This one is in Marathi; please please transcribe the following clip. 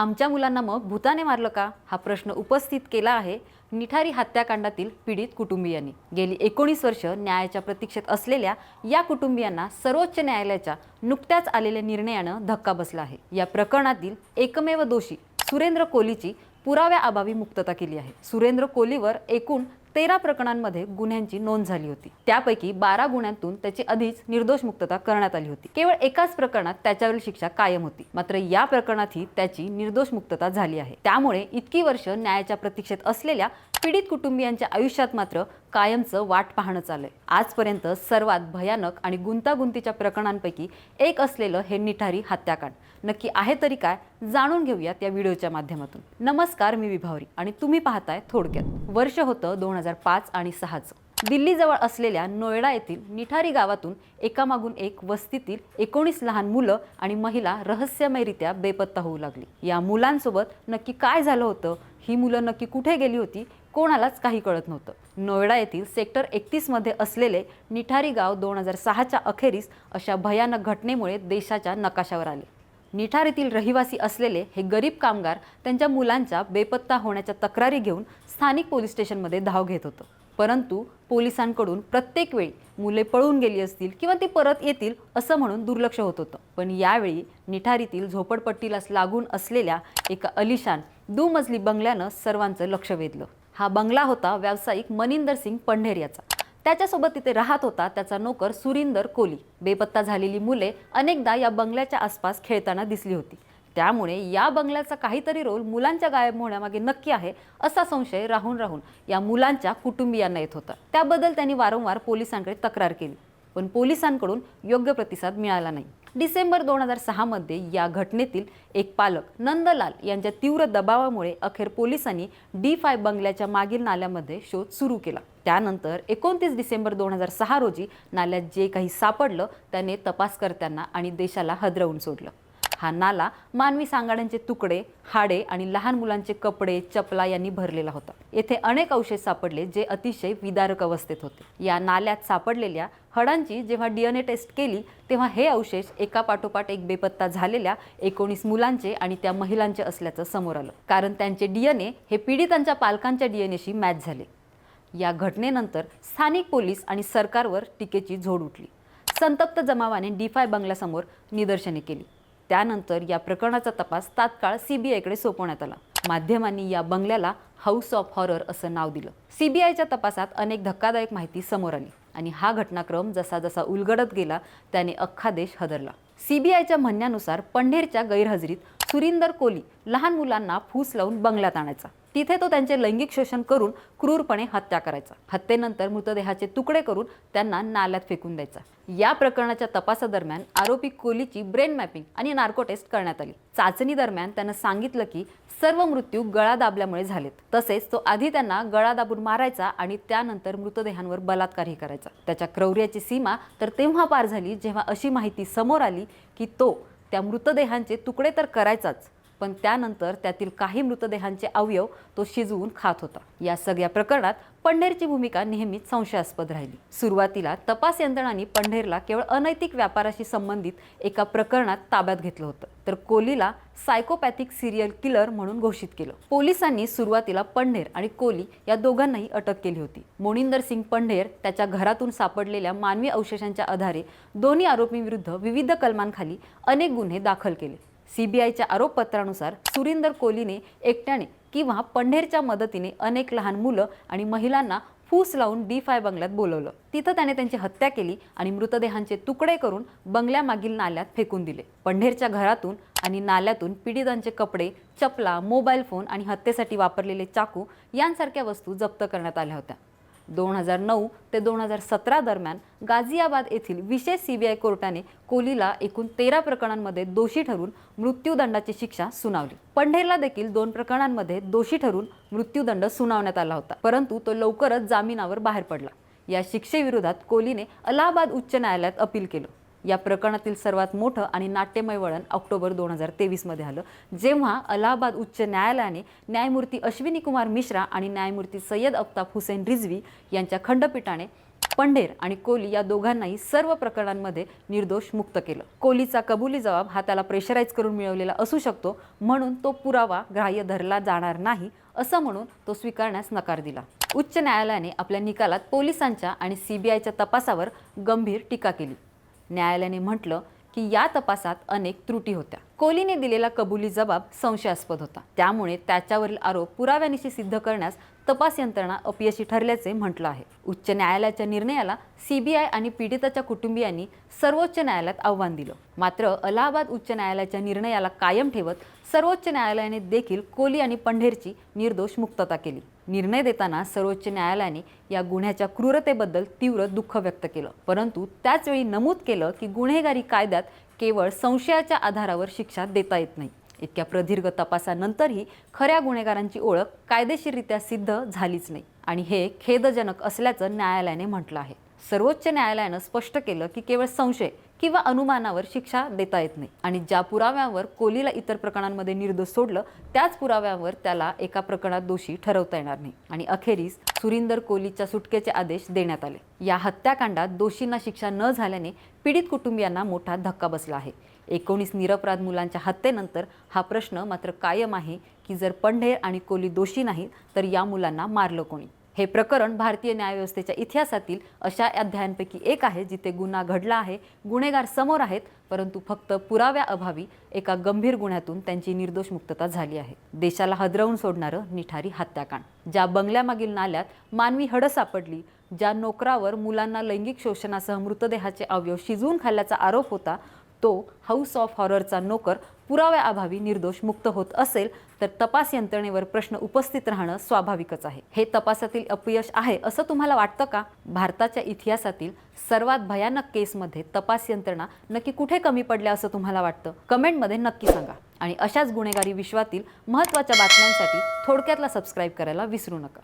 आमच्या मुलांना मग भूताने मारलं का? हा प्रश्न उपस्थित केला आहे निठारी हत्याकांडातील पीडित कुटुंबियांनी. गेली एकोणीस वर्ष न्यायाच्या प्रतीक्षेत असलेल्या या कुटुंबियांना सर्वोच्च न्यायालयाच्या नुकत्याच आलेल्या निर्णयानं धक्का बसला आहे. या प्रकरणातील एकमेव दोषी सुरेंद्र कोलीची पुराव्याअभावी मुक्तता केली आहे. सुरेंद्र कोलीवर एकूण तेरा प्रकरणांमध्ये गुन्ह्यांची नोंद झाली होती. त्यापैकी बारा गुन्ह्यांतून त्याची आधीच निर्दोष मुक्तता करण्यात आली होती. केवळ एकाच प्रकरणात त्याच्यावरील शिक्षा कायम होती. मात्र या प्रकरणातही त्याची निर्दोष मुक्तता झाली आहे. त्यामुळे इतकी वर्ष न्यायाच्या प्रतीक्षेत असलेल्या पीडित कुटुंबियांच्या आयुष्यात मात्र कायमचं वाट पाहणं चाललंय. आजपर्यंत सर्वात भयानक आणि गुंतागुंतीच्या प्रकरणांपैकी एक असलेलं हे निठारी हत्याकांड. नक्की आहे तरी काय जाणून घेऊयात या व्हिडिओच्या माध्यमातून. नमस्कार मी विभावरी आणि तुम्ही पाहताय थोडक्यात. वर्ष होतं दोन हजार पाच आणि सहाचं. दिल्लीजवळ असलेल्या नोएडा येथील निठारी गावातून एकामागून एक वस्तीतील एकोणीस लहान मुलं आणि महिला रहस्यमयरित्या बेपत्ता होऊ लागली. या मुलांसोबत नक्की काय झालं होतं? ही मुलं नक्की कुठे गेली होती? कोणालाच काही कळत नव्हतं. नोएडा येथील सेक्टर एकतीसमध्ये असलेले निठारी गाव दोन हजार सहाच्या अखेरीस अशा भयानक घटनेमुळे देशाच्या नकाशावर आले. निठारीतील रहिवासी असलेले हे गरीब कामगार त्यांच्या मुलांच्या बेपत्ता होण्याच्या तक्रारी घेऊन स्थानिक पोलीस स्टेशनमध्ये धाव घेत होतं. परंतु पोलिसांकडून प्रत्येक वेळी मुले पळून गेली असतील किंवा ती परत येतील असं म्हणून दुर्लक्ष होत होतं. पण यावेळी निठारीतील झोपडपट्टीलाच लागून असलेल्या एका अलिशान दुमजली बंगल्यानं सर्वांचं लक्ष वेधलं. हा बंगला होता व्यावसायिक मनिंदर सिंग पंढेर याचा. त्याच्यासोबत तिथे राहत होता त्याचा नोकर सुरिंदर कोली. बेपत्ता झालेली मुले अनेकदा या बंगल्याच्या आसपास खेळताना दिसली होती. त्यामुळे या बंगल्याचा काहीतरी रोल मुलांच्या गायब होण्यामागे नक्की आहे असा संशय राहून राहून या मुलांच्या कुटुंबियांना येत होता. त्याबद्दल त्यांनी वारंवार पोलिसांकडे तक्रार केली. पण पोलिसांकडून योग्य प्रतिसाद मिळाला नाही. डिसेंबर दोन हजार सहामध्ये या घटनेतील एक पालक नंदलाल यांच्या तीव्र दबावामुळे अखेर पोलिसांनी डी फाय बंगल्याच्या मागील नाल्यामध्ये शोध सुरू केला. त्यानंतर एकोणतीस डिसेंबर दोन हजार सहा रोजी नाल्यात जे काही सापडलं त्याने तपासकर्त्यांना आणि देशाला हदरवून सोडलं. हा नाला मानवी सांगाड्यांचे तुकडे हाडे आणि लहान मुलांचे कपडे चपला यांनी भरलेला होता. येथे अनेक अवशेष सापडले जे अतिशय विदारक अवस्थेत होते. या नाल्यात सापडलेल्या हडांची जेव्हा डीएनए टेस्ट केली तेव्हा हे अवशेष एका पाठोपाठ एक बेपत्ता झालेल्या एकोणीस मुलांचे आणि त्या महिलांचे असल्याचं समोर आलं. कारण त्यांचे डीएनए हे पीडितांच्या पालकांच्या डीएनएशी मॅच झाले. या घटनेनंतर स्थानिक पोलीस आणि सरकारवर टीकेची झोड उठली. संतप्त जमावाने डीफाय बंगल्यासमोर निदर्शने केली. त्यानंतर या प्रकरणाचा तपास तात्काळ सीबीआयकडे सोपवण्यात आला. माध्यमांनी या बंगल्याला हाऊस ऑफ हॉरर असं नाव दिलं. सीबीआयच्या तपासात अनेक धक्कादायक माहिती समोर आली. आणि हा घटनाक्रम जसा जसा उलगडत गेला त्याने अख्खा देश हदरला. सीबीआयच्या म्हणण्यानुसार पंढेरच्या गैरहजेरीत सुरिंदर कोली लहान मुलांना फूस लावून बंगल्यात आणायचा. तिथे तो त्यांचे लैंगिक शोषण करून क्रूरपणे हत्या करायचा. हत्येनंतर मृतदेहाचे तुकडे करून त्यांना नाल्यात फेकून द्यायचा. या प्रकरणाच्या तपासादरम्यान आरोपी कोलीची ब्रेन मॅपिंग आणि नार्को टेस्ट करण्यात आली. चाचणी दरम्यान त्यानं सांगितलं की सर्व मृत्यू गळा दाबल्यामुळे झालेत. तसेच तो आधी त्यांना गळा दाबून मारायचा आणि त्यानंतर मृतदेहांवर बलात्कारही करायचा. त्याच्या क्रौर्याची सीमा तर तेव्हा पार झाली जेव्हा अशी माहिती समोर आली की तो त्या मृतदेहांचे तुकडे तर करायचाच. पण त्यानंतर त्यातील काही मृतदेहांचे अवयव तो शिजवून खात होता. या सगळ्या प्रकरणात पंढेरची भूमिका नेहमीच संशयास्पद राहिली. सुरुवातीला तपास यंत्रणांनी पंढेरला केवळ अनैतिक व्यापाराशी संबंधित एका प्रकरणात ताब्यात घेतलं होतं. तर कोलीला सायकोपॅथिक सिरियल किलर म्हणून घोषित केलं. पोलिसांनी सुरुवातीला पंढेर आणि कोली या दोघांनाही अटक केली होती. मोनिंदर सिंग पंढेर त्याच्या घरातून सापडलेल्या मानवी अवशेषांच्या आधारे दोन्ही आरोपींविरुद्ध विविध कलमांखाली अनेक गुन्हे दाखल केले. सीबीआयच्या आरोपपत्रानुसार सुरिंदर कोहलीने एकट्याने किंवा पंढेरच्या मदतीने अनेक लहान मुलं आणि महिलांना फूस लावून डी फाय बंगल्यात बोलवलं. तिथं त्याने त्यांची हत्या केली आणि मृतदेहांचे तुकडे करून बंगल्यामागील नाल्यात फेकून दिले. पंढेरच्या घरातून आणि नाल्यातून पीडितांचे कपडे चपला मोबाईल फोन आणि हत्येसाठी वापरलेले चाकू यांसारख्या वस्तू जप्त करण्यात आल्या होत्या. दोन हजार नऊ ते दोन हजार सतरा दरम्यान गाझियाबाद येथील विशेष सीबीआय कोर्टाने कोहलीला एकूण तेरा प्रकरणांमध्ये दोषी ठरून मृत्यूदंडाची शिक्षा सुनावली. पंढेरला देखील दोन प्रकरणांमध्ये दोषी ठरून मृत्यूदंड सुनावण्यात आला होता परंतु तो लवकरच जामिनावर बाहेर पडला. या शिक्षेविरोधात कोहलीने अलाहाबाद उच्च न्यायालयात अपील केलं. या प्रकरणातील सर्वात मोठं आणि नाट्यमय वळण ऑक्टोबर दोन हजार तेवीसमध्ये आलं. जेव्हा अलाहाबाद उच्च न्यायालयाने न्यायमूर्ती अश्विनी कुमार मिश्रा आणि न्यायमूर्ती सय्यद अफ्ताब हुसेन रिझवी यांच्या खंडपीठाने पंढेर आणि कोहली या दोघांनाही सर्व प्रकरणांमध्ये निर्दोष मुक्त केलं. कोहलीचा कबुली जबाब हा त्याला प्रेशराईज करून मिळवलेला असू शकतो म्हणून तो पुरावा ग्राह्य धरला जाणार नाही असं म्हणून तो स्वीकारण्यास नकार दिला. उच्च न्यायालयाने आपल्या निकालात पोलिसांच्या आणि सीबीआयच्या तपासावर गंभीर टीका केली. न्यायालयाने म्हटलं की या तपासात अनेक त्रुटी होत्या. कोहलीने दिलेला कबुली जबाब संशयास्पद होता. त्यामुळे त्याच्यावरील आरोप पुराव्यानिशी सिद्ध करण्यास तपास यंत्रणा अपयशी ठरल्याचे म्हटलं आहे. उच्च न्यायालयाच्या निर्णयाला सीबीआय आणि पीडिताच्या कुटुंबियांनी सर्वोच्च न्यायालयात आव्हान दिलं. मात्र अलाहाबाद उच्च न्यायालयाच्या निर्णयाला कायम ठेवत सर्वोच्च न्यायालयाने देखील कोहली आणि पंढेरची निर्दोष मुक्तता केली. निर्णय देताना सर्वोच्च न्यायालयाने या गुन्ह्याच्या क्रूरतेबद्दल तीव्र दुःख व्यक्त केलं. परंतु त्याचवेळी नमूद केलं की गुन्हेगारी कायद्यात केवळ संशयाच्या आधारावर शिक्षा देता येत नाही. इतक्या प्रदीर्घ तपासानंतरही खऱ्या गुन्हेगारांची ओळख कायदेशीररित्या सिद्ध झालीच नाही. आणि हे खेदजनक असल्याचं न्यायालयाने म्हटलं आहे. सर्वोच्च न्यायालयानं स्पष्ट केलं की केवळ संशय किंवा अनुमानावर शिक्षा देता येत नाही. आणि ज्या पुराव्यावर कोहलीला इतर प्रकरणांमध्ये निर्दोष सोडलं त्याच पुराव्यावर त्याला एका प्रकरणात दोषी ठरवता येणार नाही. आणि अखेरीस सुरिंदर कोहलीच्या सुटकेचे आदेश देण्यात आले. या हत्याकांडात दोषींना शिक्षा न झाल्याने पीडित कुटुंबियांना मोठा धक्का बसला आहे. एकोणीस निरपराध मुलांच्या हत्येनंतर हा प्रश्न मात्र कायम आहे की जर पंढेर आणि कोहली दोषी नाहीत तर या मुलांना मारलं कोणी? हे प्रकरण भारतीय न्यायव्यवस्थेच्या इतिहासातील अशा अध्यायांपैकी एक आहे जिथे गुन्हा घडला आहे गुन्हेगार समोर आहेत परंतु फक्त पुराव्याअभावी एका गंभीर गुन्ह्यातून त्यांची निर्दोष मुक्तता झाली आहे. देशाला हदरवून सोडणारं निठारी हत्याकांड ज्या बंगल्यामागील नाल्यात मानवी हडं सापडली ज्या नोकरावर मुलांना लैंगिक शोषणासह मृतदेहाचे अवयव शिजवून खाल्ल्याचा आरोप होता तो हाऊस ऑफ हॉररचा नोकर पुराव्याअभावी निर्दोष मुक्त होत असेल तर तपास यंत्रणेवर प्रश्न उपस्थित राहणं स्वाभाविकच आहे. हे तपासातील अपयश आहे असं तुम्हाला वाटतं का? भारताच्या इतिहासातील सर्वात भयानक केसमध्ये तपास यंत्रणा नक्की कुठे कमी पडल्या असं तुम्हाला वाटतं? कमेंटमध्ये नक्की सांगा. आणि अशाच गुन्हेगारी विश्वातील महत्त्वाच्या बातम्यांसाठी थोडक्यातला सबस्क्राईब करायला विसरू नका.